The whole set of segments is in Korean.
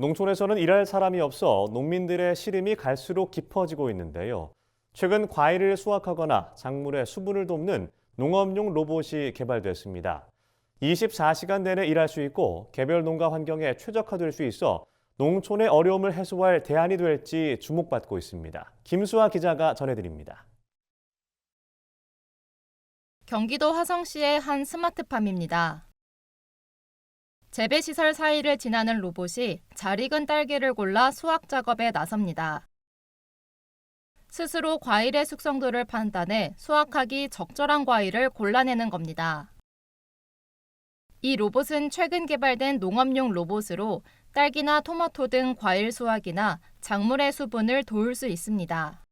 농촌에서는 일할 사람이 없어 농민들의 시름이 갈수록 깊어지고 있는데요. 최근 과일을 수확하거나 작물의 수분을 돕는 농업용 로봇이 개발됐습니다. 24시간 내내 일할 수 있고 개별 농가 환경에 최적화될 수 있어 농촌의 어려움을 해소할 대안이 될지 주목받고 있습니다. 김수아 기자가 전해드립니다. 경기도 화성시의 한 스마트팜입니다. 재배 시설 사이를 지나는 로봇이 잘 익은 딸기를 골라 수확 작업에 나섭니다. 스스로 과일의 숙성도를 판단해 수확하기 적절한 과일을 골라내는 겁니다. 이 로봇은 최근 개발된 농업용 로봇으로 딸기나 토마토 등 과일 수확이나 작물의 수분을 도울 수 있습니다.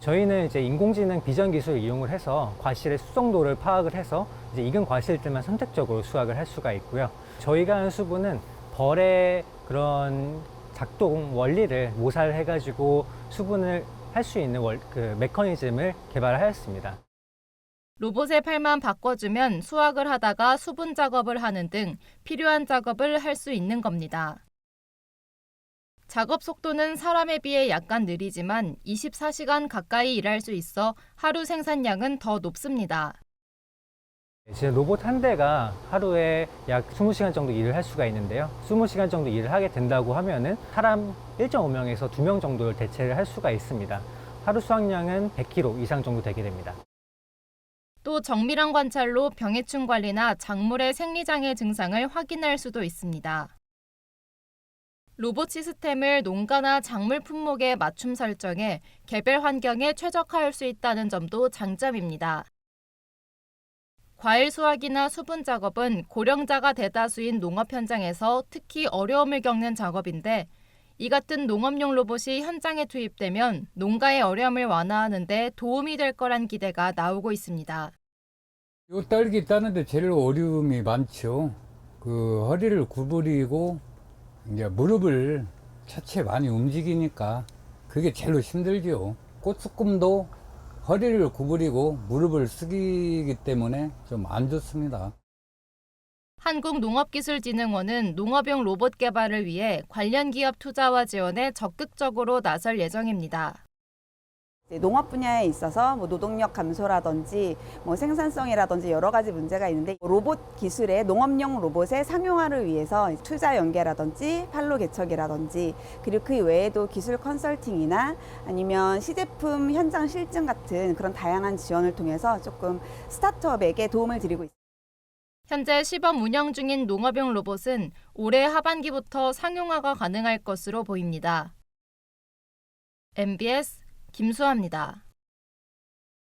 저희는 이제 인공지능 비전 기술을 이용을 해서 과실의 수성도를 파악을 해서 이제 익은 과실들만 선택적으로 수확을 할 수가 있고요. 저희가 하는 수분은 벌의 그런 작동 원리를 모살해 가지고 수분을 할 수 있는 월- 그 메커니즘을 개발하였습니다. 로봇의 팔만 바꿔주면 수확을 하다가 수분 작업을 하는 등 필요한 작업을 할 수 있는 겁니다. 작업 속도는 사람에 비해 약간 느리지만 24시간 가까이 일할 수 있어 하루 생산량은 더 높습니다. 지금 로봇 한 대가 하루에 약 20시간 정도 일을 할 수가 있는데요. 20시간 정도 일을 하게 된다고 하면은 사람 1.5명에서 2명 정도를 대체를 할 수가 있습니다. 하루 수확량은 100kg 이상 정도 되게 됩니다. 또 정밀한 관찰로 병해충 관리나 작물의 생리장애 증상을 확인할 수도 있습니다. 로봇 시스템을 농가나 작물 품목에 맞춤 설정해 개별 환경에 최적화할 수 있다는 점도 장점입니다. 과일 수확이나 수분 작업은 고령자가 대다수인 농업 현장에서 특히 어려움을 겪는 작업인데 이 같은 농업용 로봇이 현장에 투입되면 농가의 어려움을 완화하는 데 도움이 될 거란 기대가 나오고 있습니다. 요 딸기 따는데 제일 어려움이 많죠. 그 허리를 구부리고 이제 무릎을 차체 많이 움직이니까 그게 제일 힘들죠. 꽃수꿈도 허리를 구부리고 무릎을 숙이기 때문에 좀 안 좋습니다. 한국농업기술진흥원은 농업용 로봇 개발을 위해 관련 기업 투자와 지원에 적극적으로 나설 예정입니다. 농업 분야에 있어서 뭐 노동력 감소라든지 뭐 생산성이라든지 여러 가지 문제가 있는데 로봇 기술의 농업용 로봇의 상용화를 위해서 투자 연계라든지 판로 개척이라든지 그리고 그 외에도 기술 컨설팅이나 아니면 시제품 현장 실증 같은 그런 다양한 지원을 통해서 조금 스타트업에게 도움을 드리고 있습니다. 현재 시범 운영 중인 농업용 로봇은 올해 하반기부터 상용화가 가능할 것으로 보입니다. MBS 김수아입니다.